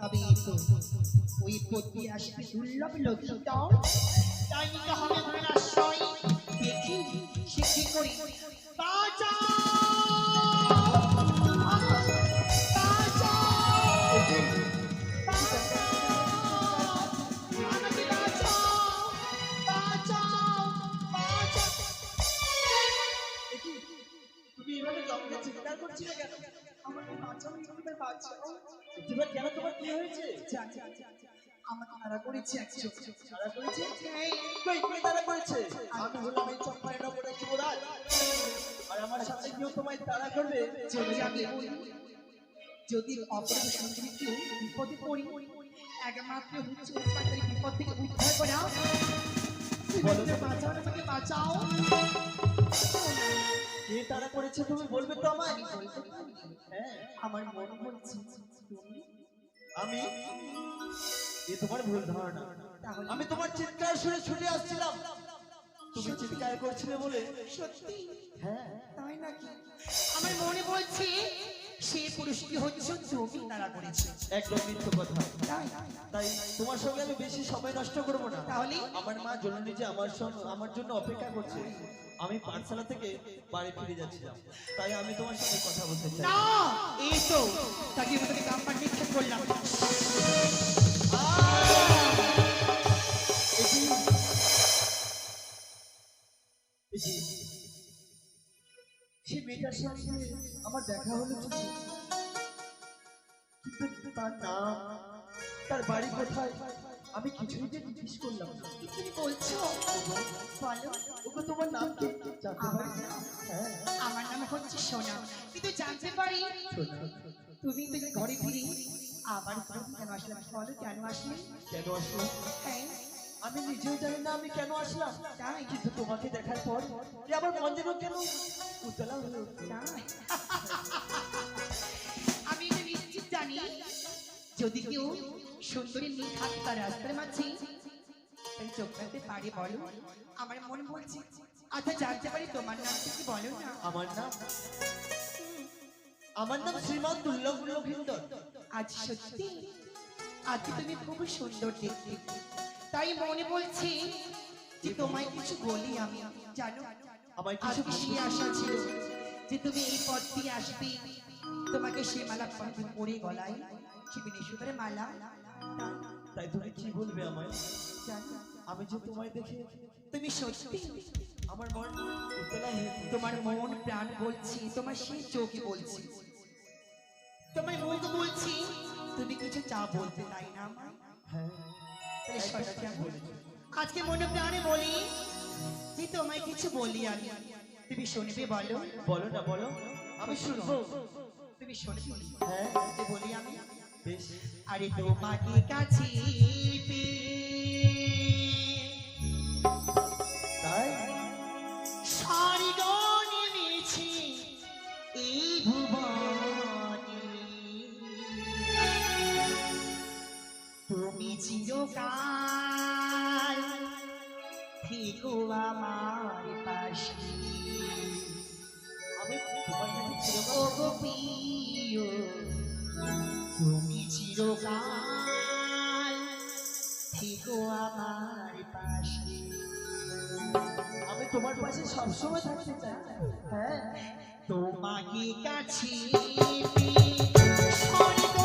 তবে তো ওই পতি আসবে দুর্লভ লক্ষিত তাই নিতে হবে মনের আশ্রয় দেখি সে কি করি তুমি এভাবে কেন আমাকে বাঁচাও, বাঁচাও। এবার কেন তোমার কি হয়েছে? আমাকে তারা করেছে একজন তারা করেছে? কই তারা করেছে? আমি হলাম এই চম্পায়ন নগরের যুবরাজ। আর আমার সাথে কেউ তোমায় তাড়া করবে? যদি আমি বলি, যদি অপরাধ কেউ বিপদে পড়ি একমাত্র হচ্ছে তাদের বিপদ থেকে উদ্ধার করা। বাঁচাও আমাকে বাঁচাও। কে তারা করেছে তুমি বলবে তো আমায়? আমি হ্যাঁ আমার মন তুমি? আমি? এ তোমার ভুল ধারণা। আমি তোমার চিৎকার শুনে ছুটে আসছিলাম। তুমি চিৎকার করছিলে বলে। সত্যি? হ্যাঁ। তাই নাকি? আমার মনে বলছে সে পুরুষটি হচ্ছে তুমি তারা করেছে। একদম মিথ্য কথা। তাই? তাই তোমার সঙ্গে আমি বেশি সময় নষ্ট করব না। তাহলে? আমার মা জননী যে আমার সঙ্গে আমার জন্য অপেক্ষা করছে। আমি পাঠশালা থেকে বাড়ি ফিরে যাচ্ছিলাম। তাই আমি তোমার সাথে কথা বলতে চাই। না! এই তো তাকে আমাকে কাম্পার নিক্ষেপ করলাম। এটি এটি সে মেয়েটার সঙ্গে আমার দেখা হলো কিন্তু তার নাম তার বাড়ি কোথায়? আমি কিছুই যে জিজ্ঞেস করলাম না। কি তুমি বলছো বলো। তোমার নাম কি জানতে পারি? হ্যাঁ। আমার নাম হচ্ছে সোনা। কিন্তু জানতে পারি তুমি তুমি ঘরে ফিরে আবার ঘরে কেন আসলে? বলো কেন আসলে? কেন হ্যাঁ। আমি নিজেও জানি না আমি কেন আসলাম। তাই? কিন্তু তোমাকে দেখার পর আমার মন যেন কেন উতলা। তাই? আমি এটা নিশ্চিত জানি। যদি কেউ সুন্দরী নিখাত তার রাস্তার মাঝে তাই পারে বলো। আমার মন বলছে আচ্ছা জানতে পারি তোমার নাম কি বলো না? আমার নাম? আমার নাম শ্রীমান দুর্লভ লক্ষিন্দর আজ সত্যি আজ তুমি খুব সুন্দর দেখতে। তাই মনে বলছি যে তোমায় কিছু বলি আমি। জানো আজ কিছু কি আশা ছিল যে তুমি এই পথ দিয়ে আসবে। তোমাকে সে মালা পরে গলায় শিবিনী সুতরে মালা তাই তুমি কি বলবে আমায়? আমি যে তোমায় দেখে তুমি সত্যি আমার মন। তোমার মন প্রাণ বলছি তোমার সেই চোখই বলছি। তোমার মুখ বলছি তুমি কিছু চা বলতে তাই না আমায় হ্যাঁ। আজকে মনে প্রাণে বলি যে তোমায় কিছু বলি আমি। তুমি শুনবে বলো? বলো না বলো। আমি শুনব। তুমি শুনবে হ্যাঁ। বলি আমি আরে তোমাকে কাছে পেয়ে তোমার পাশে সবসময় থাকতে চাই হ্যাঁ? তোমাকে কাছে পেয়ে স্বর্গ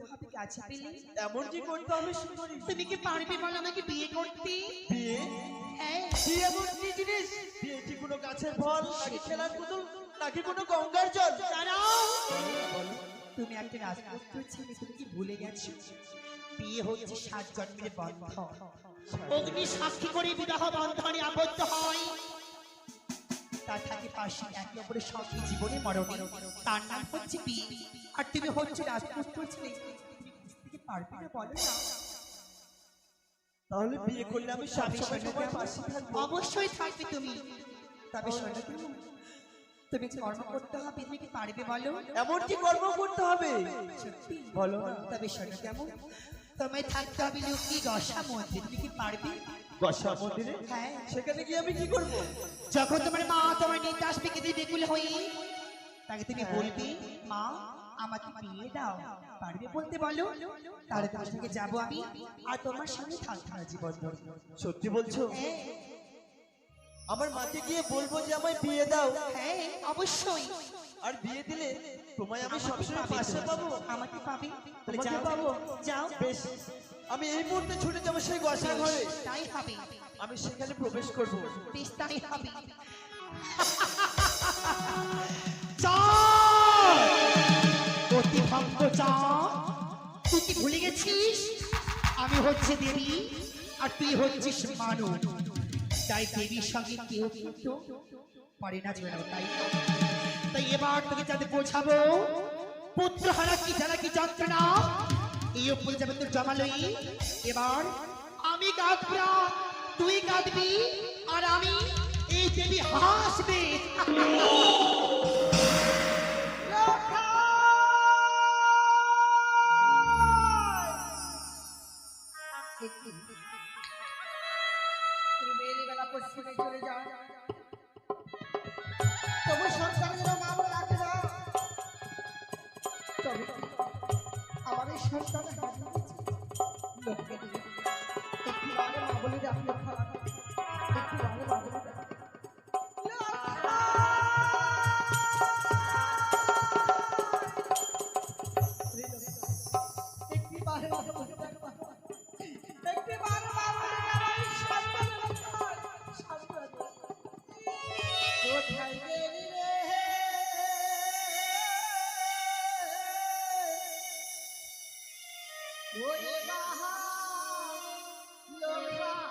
করতে হবে কাছে পেলে এমন কি করতে হবে সুন্দরী? তুমি কি পারবে বলো আমাকে বিয়ে করতে? বিয়ে? হ্যাঁ। বিয়ে এমন কি জিনিস? বিয়ে কি কোনো গাছের ফল নাকি খেলার পুতুল নাকি কোনো গঙ্গার জল? দাঁড়াও। তুমি একটা রাজপুত্র ছেলে তুমি কি ভুলে গেছো? বিয়ে হচ্ছে সাত জন্মের বন্ধন। অগ্নি সাক্ষী করে বিবাহ বন্ধনে আবদ্ধ হয়। তার থাকে পাশে একে অপরের সঙ্গে জীবনে মরণে। তার নাম হচ্ছে বিয়ে। আর তুমি হচ্ছে রাজপুত্র ছেলে পারবে না বলো না। তাহলে বিয়ে করলে আমি সবসময় তোমার পাশে থাকব। অবশ্যই থাকবে তুমি। তবে শোনো তুমি কর্ম করতে হবে তুমি কি পারবে বলো? এমন কি কর্ম করতে হবে। সত্যি। বলো তবে শোনো কেমন? তোমায় থাকতে হবে লক্ষ্মী দশা মধ্যে তুমি কি পারবে? বর্ষা মন্দিরে? হ্যাঁ। সেখানে গিয়ে আমি কি করব? যখন তোমার মা তোমার নিতে আসবে কিন্তু বেকুল হয়ে তাকে তুমি বলবে মা আমাকে বিয়ে দাও। পারবে বলতে বলো? তাহলে তোমার সঙ্গে যাব আমি আর তোমার সঙ্গে থাকব না জীবন ভর। সত্যি বলছো? হ্যাঁ। আমার মাকে গিয়ে বলব যে আমায় বিয়ে দাও। হ্যাঁ অবশ্যই। আর বিয়ে দিলে তোমায় আমি সবসময় পাশে পাবো। আমাকে পাবে? তাহলে যাও। পাবো। যাও। বেশ। আমি এই মুহূর্তে ছুটে যাব সেই গসা ঘরে তাই হবে। আমি সেখানে প্রবেশ করব। বেশ তাই হবে। ভুলে গেছিস? আমি হচ্ছে দেবী, আর তুই হচ্ছিস মানব তাই দেবীর সঙ্গে কেউ কিন্তু পারে না যেন তাই তাই এবার তোকে যাতে বোঝাবো পুত্র হারা কি জানা কি যন্ত্রণা? এই উপরে যাবে তোর জমালই এবার আমি কাঁদবো তুই কাঁদবি, আর আমি এই দেবী হাসবে। তবে আমার এই সন্তান একটু বারে মা বলে ডাকলে খারাপ। একটু বারে মা ওরে বাহা লোকা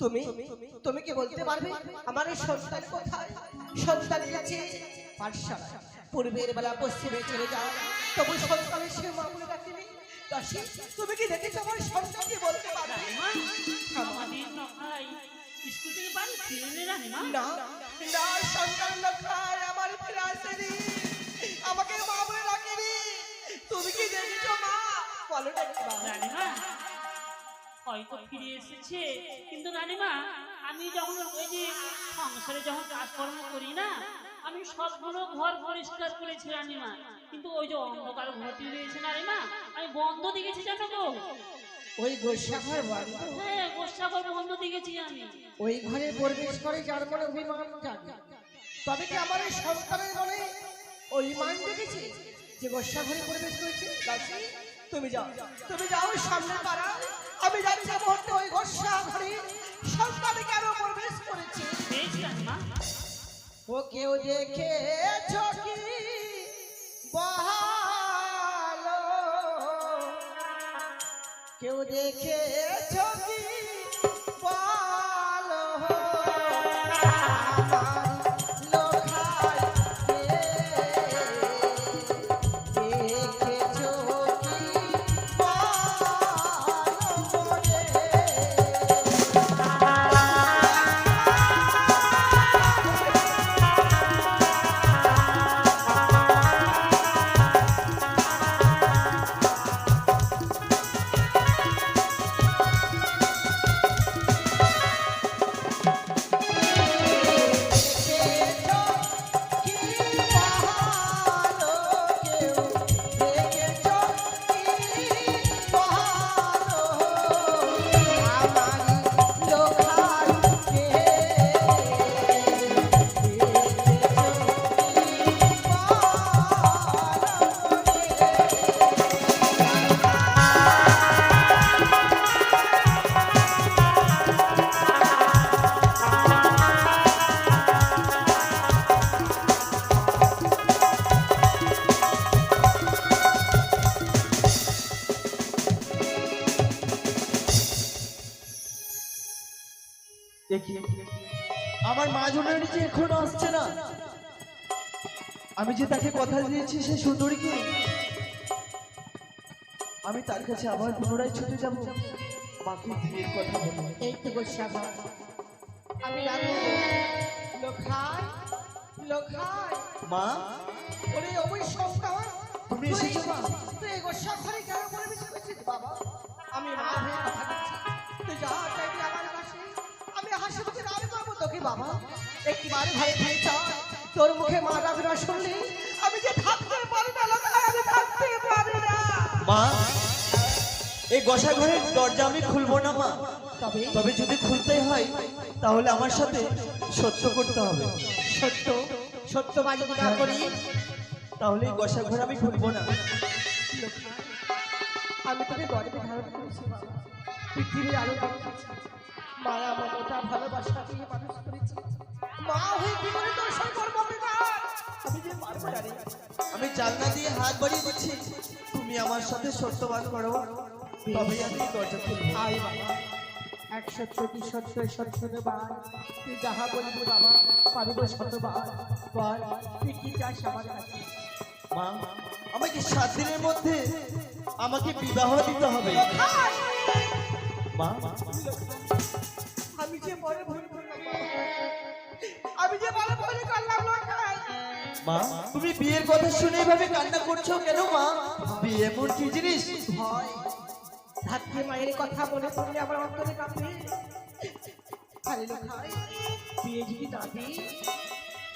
তুমি তুমি কি বলতে পারবে? আমার এই সন্তান কোথায় সন্তান গেছে পাঠশালা পূর্বের বেলা পশ্চিমে চলে যাও। তবু সন্তানের সে মামুলে দাসী তুমি কি দেখেছ আমার সন্তানকে বলতে পারবে? আমাদের নখাই স্কুল থেকে বাড়ি ফিরে রানীমা। না না সন্তান আমার ফিরে আসেনি আমাকে মা বলে রাখেনি তুমি কি দেখেছ মা? বলো না কি মা? হয়তো ফিরে এসেছে। কিন্তু রানীমা আমি যখন ওই যে সংসারে যখন কাজকর্ম করি না আমি সবগুলো ঘর পরিষ্কার করেছি রানীমা। কিন্তু ওই যে অন্ধকার ঘরটি রয়েছে না রানীমা আমি বন্ধ দেখেছি জানো গো ওই গোসাঘর বন্ধ হ্যাঁ গোষ্ঠাঘর বন্ধ দেখেছি আমি। ওই ঘরে প্রবেশ করে যার মনে অভিমান জাগে। তবে কি আমার এই সন্তানের মনে ওই মান দেখেছি যে গোসা ঘরে প্রবেশ করেছে? তুমি যাও। তুমি যাও সামনে পাড়া আমি জানি যে মুহূর্তে ওই গোসা ঘরে সন্তানে কেন প্রবেশ করেছে। ও কেউ দেখে চকি বহালো। কেউ দেখে চকি আমি যে তাকে কথা দিয়েছি সে সুন্দরীকে আমি তার কাছে আবার পুনরায় ছুটে যাব। মাকে বিয়ের কথা বলব এই তো আমি রাখব লোখাই লোখাই মা? ওরে ওই সন্তান তুমি এসেছ মা? তুই এই ঘরে কেন বাবা? আমি মা হয়ে কথা দিচ্ছি। তুই যা চাইবি আমার কাছে আমি হাসি মুখে করব তোকে বাবা। একটিবার ঘরে ঘরে চল তোর মুখে মা ডাক না শুনলি আমি যে থাকতে পারি না আমি থাকতে পারি না। মা এই গোসা ঘরের দরজা আমি খুলবো না মা। তবে? তবে যদি খুলতে হয় তাহলে আমার সাথে সত্য করতে হবে। সত্য? সত্য বাজি না করি? তাহলে এই গোসা ঘর আমি খুলবো না। আমি তোকে গর্বে ধারণ করেছি পৃথিবীর আলো মায়া মমতা ভালোবাসা দিয়ে মানুষ করেছি। মা হয়ে কি করে তোর করব আমি যে পারব না রে। আমি জানলা দিয়ে হাত বাড়িয়ে দিচ্ছি। তুমি আমার সাথে সত্যবান করো। তবে আমি দরজা খুলবো। আয় বাবা। এক সত্য কি সত্য তুই যাহা বলবি বাবা পারিব শতবার। বল তুই কি চাস আমার কাছে? মা আমাকে সাত দিনের মধ্যে আমাকে বিবাহ দিতে হবে। মা আমি যে বড় মা তুমি বিয়ের কথা শুনে এভাবে কান্না করছ কেন মা? বিয়ে এমন কি জিনিস? ধাত্রী মায়ের কথা পড়লে আমার অন্তরে কাঁপে। আরে বিয়ে যদি না দিই?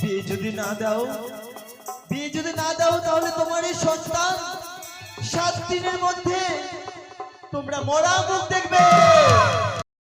বিয়ে যদি না দাও? বিয়ে যদি না দাও তাহলে তোমার এই সন্তান সাত দিনের মধ্যে তোমরা মরা মুখ দেখবে।